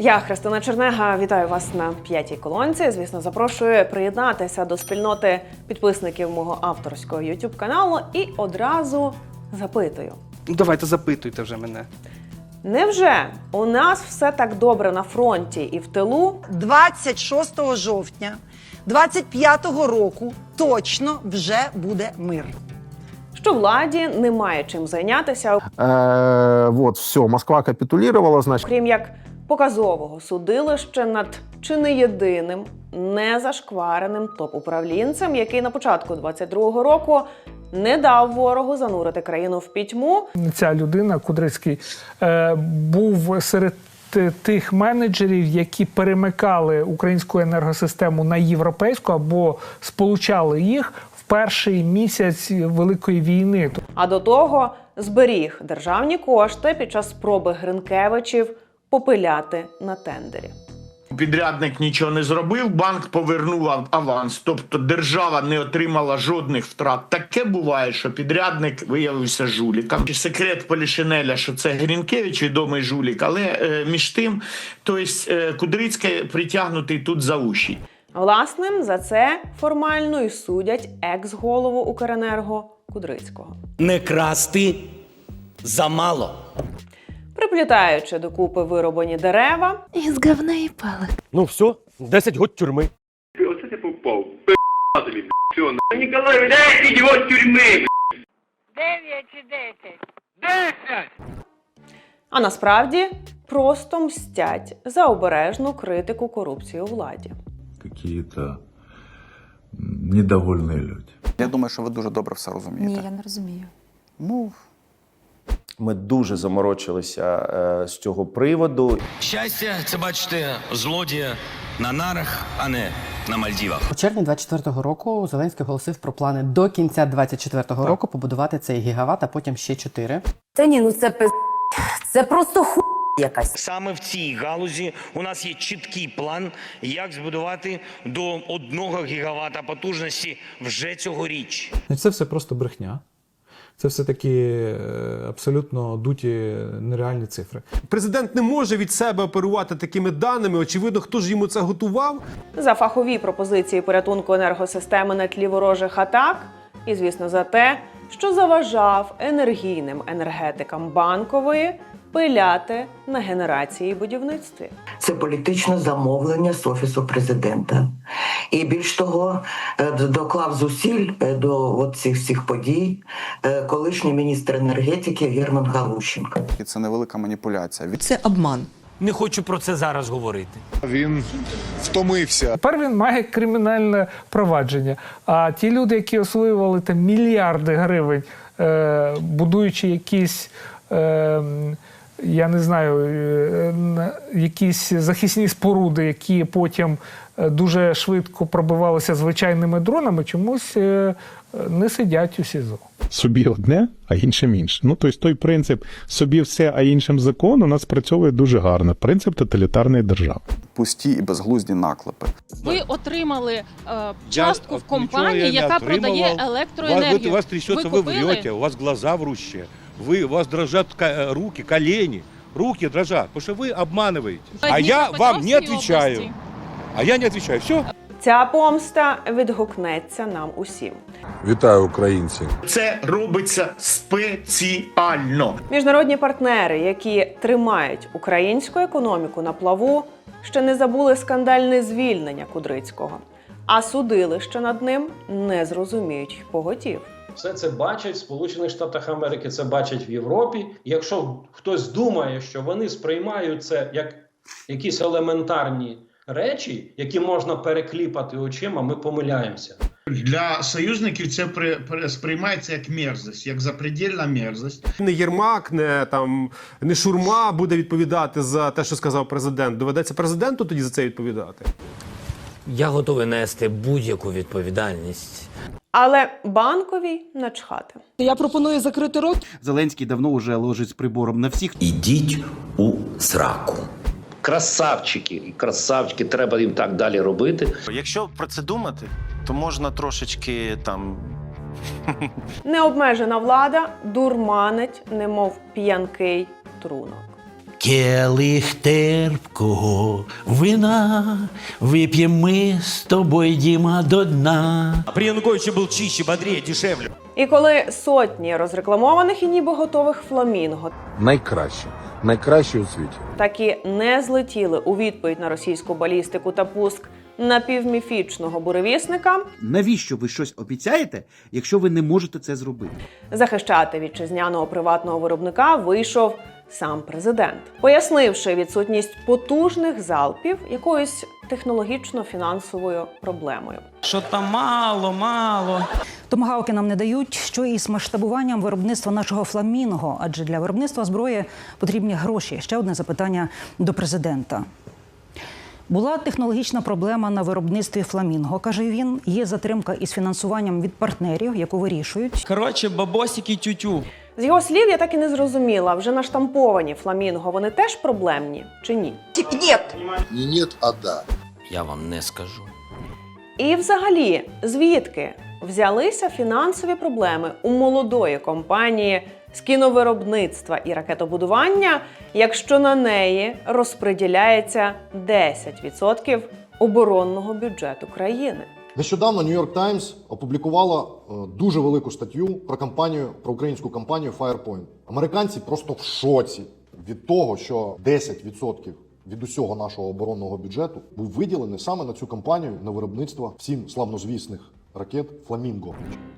Я Христина Чернега. Вітаю вас на п'ятій колонці. Звісно, запрошую приєднатися до спільноти підписників мого авторського youtube каналу і одразу запитую: давайте запитуйте вже мене. невже у нас все так добре на фронті і в тилу? 26 жовтня 25-го року точно вже буде мир. Що владі немає чим зайнятися, Э, вот, все, Москва капитулировала, значит, окрім як показового судилища над чи не єдиним незашквареним топ-управлінцем, який на початку 22-го року не дав ворогу занурити країну в пітьму, ця людина, Кудрицький, е, був серед тих менеджерів, які перемикали українську енергосистему на європейську або сполучали їх в перший місяць Великої війни. а до того зберіг державні кошти під час спроби Гринкевичів попиляти на тендері. Підрядник нічого не зробив, банк повернув аванс, тобто держава не отримала жодних втрат. Таке буває, що підрядник виявився жуліком. Секрет Полішинеля, що це Грінкевич, відомий жулік, але е, між тим, тобто е, Кудрицький притягнутий тут за уші. Власним за це формально і судять екс-голову Укренерго Кудрицького. не красти замало. Приплітаючи докупи вироблені дерева, Из говна и палок. Ну все, 10 год тюрми. Оце ти попав. Тобі, б***ь. Все, на. Ніколай, видайте його з тюрми, б***ь. а насправді просто мстять за обережну критику корупції у владі. какие-то м, недовольные люди. Я думаю, що ви дуже добре все розумієте. Ні, я не розумію. Ну, Ми дуже заморочилися е, з цього приводу. Щастя, це бачите, злодія на нарах, а не на Мальдівах. У червні 24-го року Зеленський оголосив про плани до кінця 24-го року побудувати цей гігават, а потім ще чотири. Та ні, ну це пиз... Це просто ху якась. Саме в цій галузі у нас є чіткий план, як збудувати до одного гігавата потужності вже цьогоріч. Це все просто брехня. Це все таки е, абсолютно дуті нереальні цифри. Президент не може від себе оперувати такими даними. Очевидно, хто ж йому це готував. За фахові пропозиції порятунку енергосистеми на тлі ворожих атак, і, звісно, за те, що заважав енергійним енергетикам банкової пиляти на генерації і будівництві. Це політичне замовлення з офісу президента. І більш того, е, доклав зусиль е, до цих всіх подій е, колишній міністр енергетики Герман Галущенко. і це невелика маніпуляція. Від- Це обман. Не хочу про це зараз говорити. Він втомився. Тепер він має кримінальне провадження. А ті люди, які освоювали там мільярди гривень, е, будуючи якісь. Е, я не знаю, е, на- якісь захисні споруди, які потім е, дуже швидко пробивалися звичайними дронами, чомусь е, не сидять у СІЗО. Собі одне, а іншим інше. Ну, тобто той принцип собі все, а іншим закон у нас працьовує дуже гарно. Принцип тоталітарної держави. Пусті і безглузді наклепи. Ви отримали е, частку в компанії, яка продає електроенергію. вас трясется, Ви вы купили? врете, у вас глаза врущие. Вы, у вас дрожат ка- руки, колени. Руки дрожат, потому что вы обманываете. А Одні я в вам не Петровській отвечаю. області. А я не отвечаю. Все. Ця помста відгукнеться нам усім. Вітаю, українці. Це робиться спеціально. Міжнародні партнери, які тримають українську економіку на плаву, ще не забули скандальне звільнення Кудрицького, а судилище над ним не зрозуміють й поготів. Все це бачать в Сполучених Штатах Америки, це бачать в Європі. Якщо хтось думає, що вони сприймають це як якісь елементарні речі, які можна перекліпати очима, ми помиляємося. Для союзників це при, при, сприймається як мерзость, як запредельна мерзость. Не Єрмак, не там не Шурма буде відповідати за те, що сказав президент. Доведеться президенту тоді за це відповідати. Я готовий нести будь-яку відповідальність. Але банковій начхати. Я пропоную закрити рот. Зеленський давно вже ложить з прибором на всіх. Ідіть у сраку. Красавчики і красавчики, треба їм так далі робити. Якщо про це думати, то можна трошечки там Необмежена влада дурманить, немов п'янкий трунок. Келих терпкого вина, вип'ємо ми з тобою, Діма, до дна. При Януковиче был чище, бодрее, дешевле. І коли сотні розрекламованих і ніби готових фламінго Найкраще. Найкраще у світі. таки не злетіли у відповідь на російську балістику та пуск напівміфічного буревісника, Навіщо ви щось обіцяєте, якщо ви не можете це зробити? захищати вітчизняного приватного виробника вийшов сам президент, пояснивши відсутність потужних залпів якоюсь технологічно-фінансовою проблемою. Що там мало, мало. Томагавки нам не дають, що і з масштабуванням виробництва нашого фламінго, адже для виробництва зброї потрібні гроші. Ще одне запитання до президента. Була технологічна проблема на виробництві фламінго, каже він. Є затримка із фінансуванням від партнерів, яку вирішують. Короче, бабосики тютю. З його слів я так і не зрозуміла, вже наштамповані фламінго вони теж проблемні чи ні? Не нет, а да. Я вам не скажу. І взагалі, звідки взялися фінансові проблеми у молодої компанії з кіновиробництва і ракетобудування, якщо на неї розподіляється 10% оборонного бюджету країни? Нещодавно York Times опублікувала е, дуже велику статтю про компанію, про українську компанію Firepoint. Американці просто в шоці від того, що 10% від усього нашого оборонного бюджету був виділений саме на цю компанію на виробництво всім славнозвісних ракет Фламінго.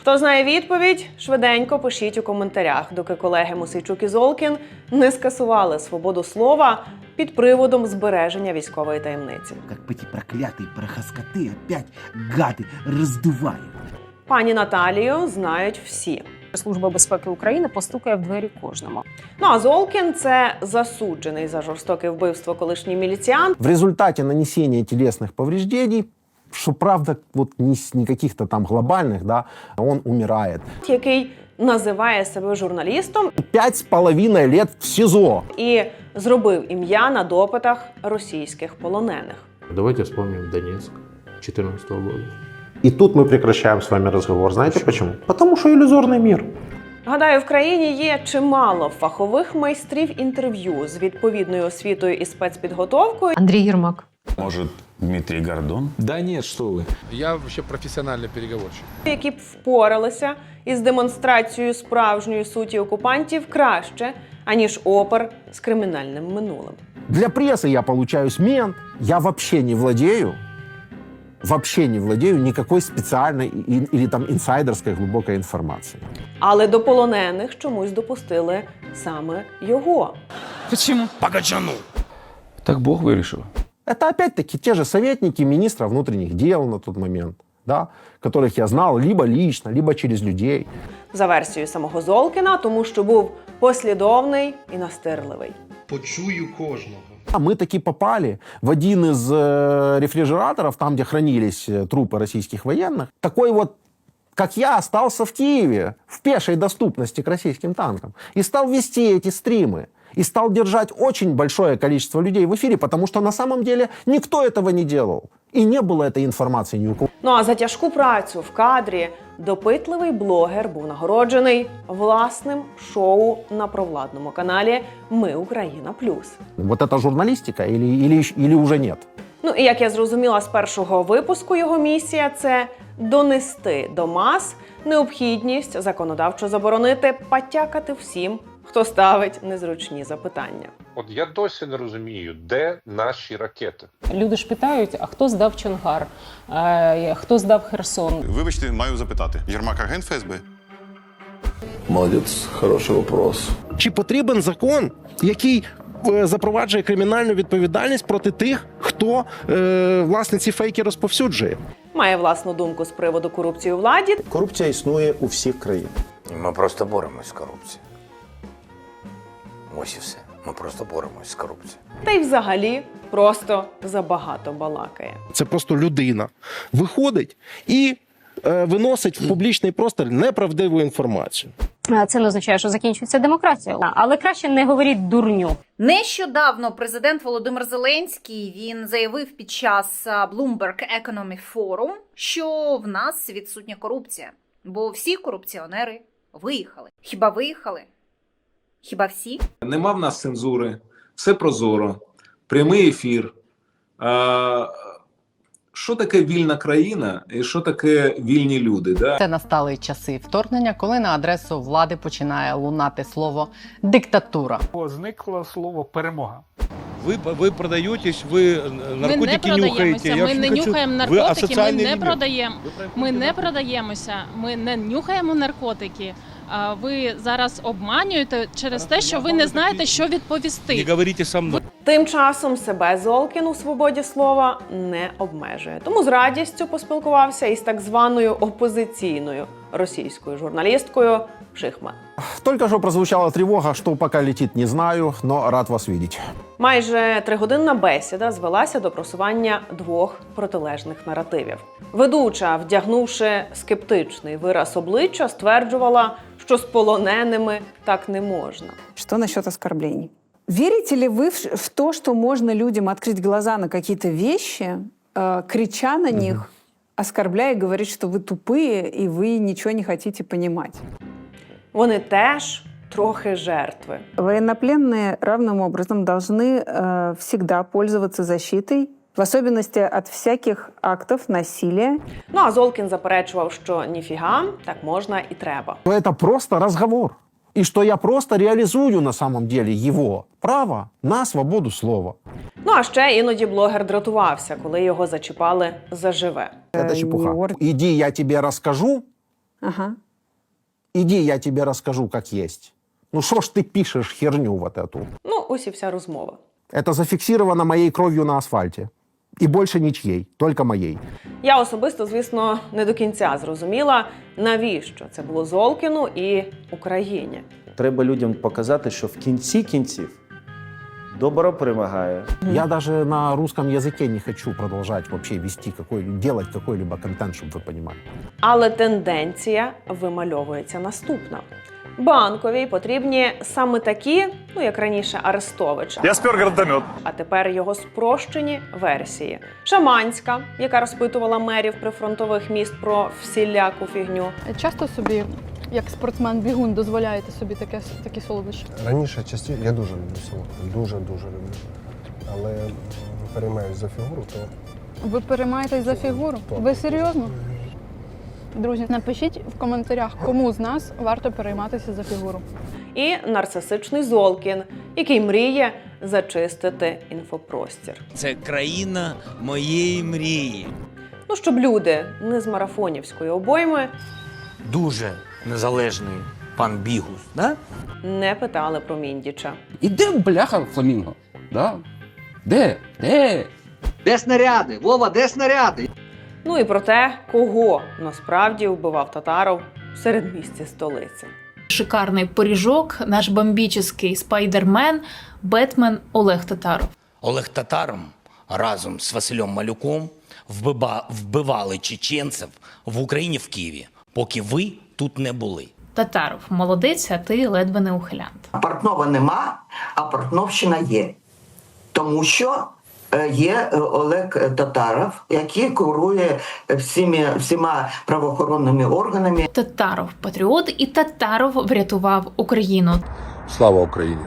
Хто знає відповідь, швиденько пишіть у коментарях, доки колеги Мусейчук і Золкін не скасували свободу слова під приводом збереження військової таємниці. Як эти проклятые проходскоты опять гады раздувают. Пані Наталію знають всі. Служба безпеки України постукає в двері кожному. Ну а Золкін це засуджений за жорстоке вбивство колишній міліціант, В результате нанесения телесных повреждений, что правда, вот не, с- не каких-то там глобальных, да, он умирает. який називає себе журналістом Пять с половиной лет в СИЗО. і зробив ім'я на допитах російських полонених. Давайте вспомним Донецк 2014 года. И тут мы прекращаем с вами разговор. Знаете почему? Потому что иллюзорный мир. Гадаю, в країні є чимало фахових майстрів інтерв'ю з відповідною освітою і спецпідготовкою, Андрій Єрмак. Может, Дмитрий Гордон? Да нет, что вы. Я вообще професіональний переговорщик. які б впоралися із демонстрацією справжньої суті окупантів краще, аніж опер з кримінальним минулим. Для прессы я получаюсь мент. Я вообще не владею, вообще не владею никакой специальной и- или там инсайдерской глубокой информацией. Але до полонених чомусь допустили саме його. Чому? Погачану. Так Бог вирішив. Это опять-таки те же советники министра внутренних дел на тот момент, да, которых я знал либо лично, либо через людей. За версією самого Золкіна, тому що був послідовний і настирливий. Почую кожного. А мы таки попали в один из э, рефрижераторов, там, где хранились э, трупы российских военных. Такой вот, как я, остался в Киеве, в пешей доступности к российским танкам. И стал вести эти стримы. И стал держать очень большое количество людей в эфире, потому что на самом деле никто этого не делал. И не было этой информации ни у кого. Ну а за тяжку працю в кадрі допитливий блогер був нагороджений власним шоу на провладному каналі Ми Україна Плюс. Вот это журналистика или, или, ещё- или уже нет? Ну і як я зрозуміла з першого випуску, його місія це донести до мас необхідність законодавчо заборонити потякати всім, хто ставить незручні запитання. От я досі не розумію, де наші ракети. Люди ж питають: а хто здав Чонгар? Е, Хто здав Херсон? Вибачте, маю запитати. Єрмак агент ФСБ? Молодец, хороший вопрос. Чи потрібен закон, який е, запроваджує кримінальну відповідальність проти тих, хто е, власне ці фейки розповсюджує? Має власну думку з приводу корупції у владі Корупція існує у всіх країнах. Ми просто боремось з корупцією. Ось і все. Ми просто боремось з корупцією. та й взагалі просто забагато балакає. Це просто людина виходить і е, виносить в публічний простір неправдиву інформацію. Це не означає, що закінчується демократія, але краще не говоріть дурню. Нещодавно президент Володимир Зеленський він заявив під час Bloomberg Economic Forum, що в нас відсутня корупція, бо всі корупціонери виїхали. Хіба виїхали? Хіба всі? Нема в нас цензури все прозоро, прямий ефір. А, що таке вільна країна і що таке вільні люди? Да? Це настали часи вторгнення, коли на адресу влади починає лунати слово диктатура. Зникло слово перемога. Вы, вы продаетесь, вы наркотики ми не продаємося, нюхаете. Я ми вообще не хочу- нюхаємо Вы наркотики, ми асоциальный не элемент. продаємо. Ми не продаємося, ми не нюхаємо наркотики. А ви зараз обманюєте через те, що ви не знаєте, що відповісти. Не говорите со мной. Тим часом себе Золкін у свободі слова не обмежує. Тому з радістю поспілкувався із так званою опозиційною російською журналісткою Шихман. Только что прозвучала тревога, что пока летит, не знаю, но рад вас видеть. Майже тригодинна бесіда звелася до просування двох протилежних наративів. Ведуча, вдягнувши скептичний вираз обличчя, стверджувала, що з полоненими так не можна. Что насчет оскорблений? Верите ли вы в, в то, что можно людям открыть глаза на какие-то вещи, э, крича на них, оскорбляя и говорить, что вы тупые и вы ничего не хотите понимать? Вони теж трохи жертви. Военнопленные равным образом должны э, всегда пользоваться защитой, в особенности от всяких актов насилия. Ну а Золкін заперечував, що ніфіга так можна і треба. Что это просто разговор. И что я просто реализую на самом деле его право на свободу слова. Ну а ще іноді блогер дратувався, коли його зачіпали заживе. Это чепуха. Иди, я тебе расскажу. Ага. Иди, я тебе расскажу, как есть. Ну что ж ты пишешь херню вот эту? Ну, ось і вся розмова. Это зафиксировано моей кровью на асфальте. И більше ничьей, только моєї. Я особисто, звісно, не до кінця зрозуміла, навіщо це було Золкіну і Україні. Треба людям показати, що в кінці кінців добро перемагає. Я даже на русском языке не хочу продолжать вообще вести какой, делать какой-либо контент, чтобы вы понимали. Але тенденція вимальовується наступна. Банковій потрібні саме такі, ну як раніше Арестовича. Я спер гранатомет. А тепер його спрощені версії. Шаманська, яка розпитувала мерів прифронтових міст про всіляку фігню. Часто собі, як спортсмен-бігун, дозволяєте собі таке, такі солодощі? Раніше частіше я дуже люблю солодке, дуже дуже люблю. Але переймаюсь за фігуру, то Ви переймаєтесь за фігуру? Ви серйозно? Друзі, напишіть в коментарях, кому з нас варто перейматися за фігуру. І нарцисичний Золкін, який мріє зачистити інфопростір. Це країна моєї мрії. Ну щоб люди не з марафонівської обойми Дуже незалежний пан Бігус, да? не питали про Міндіча. І де бляха фламінго? Да? Де? Де? Де снаряди? Вова, де снаряди? Ну і про те, кого насправді вбивав татаров в середмісті столиці. Шикарний поріжок, наш бомбічний спайдермен, Бетмен Олег Татаров. Олег Татаром разом з Василем Малюком вбива- вбивали чеченців в Україні в Києві, поки ви тут не були. Татаров, молодець, а ти ледве не ухилянт. Портнова нема, а Портновщина є. Тому що е, є е, Олег Татаров, який курує всіми, всіма правоохоронними органами. Татаров патріот і Татаров врятував Україну. Слава Україні!